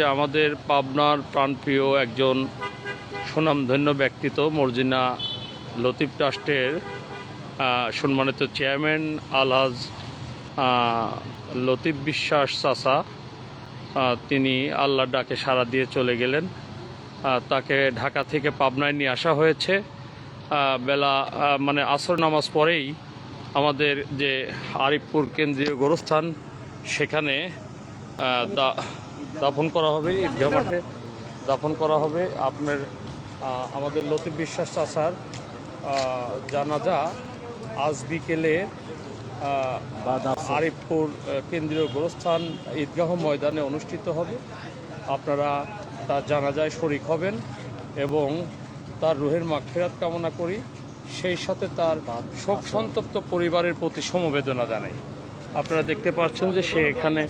যে আমাদের পাবনার প্রাণপ্রিয় একজন সুনামধন্য ব্যক্তিত্ব মর্জিনা লতিফ ট্রাস্টের সম্মানিত চেয়ারম্যান আলহাজ লতিফ বিশ্বাস আহ, তিনি আল্লাহর ডাকে সাড়া দিয়ে চলে গেলেন। তাকে ঢাকা থেকে পাবনায় নিয়ে আসা হয়েছে। বেলা মানে আসর নামাজ পরেই আমাদের যে আরিফপুর কেন্দ্রীয় গোরস্থান সেখানে দা- দাফন করা হবে, ঈদগাহ মাঠে দাফন করা হবে। আপনার আমাদের লতিফ বিশ্বাস চাষার জানাজা আজ বিকেলে আরিফপুর কেন্দ্রীয় গোরস্থান ঈদগাহ ময়দানে অনুষ্ঠিত হবে। আপনারা তার জানাজায় শরিক হবেন এবং তার রুহের মাগফিরাত কামনা করি। সেই সাথে তার শোক সন্তপ্ত পরিবারের প্রতি সমবেদনা জানাই। আপনারা দেখতে পাচ্ছেন যে সে এখানে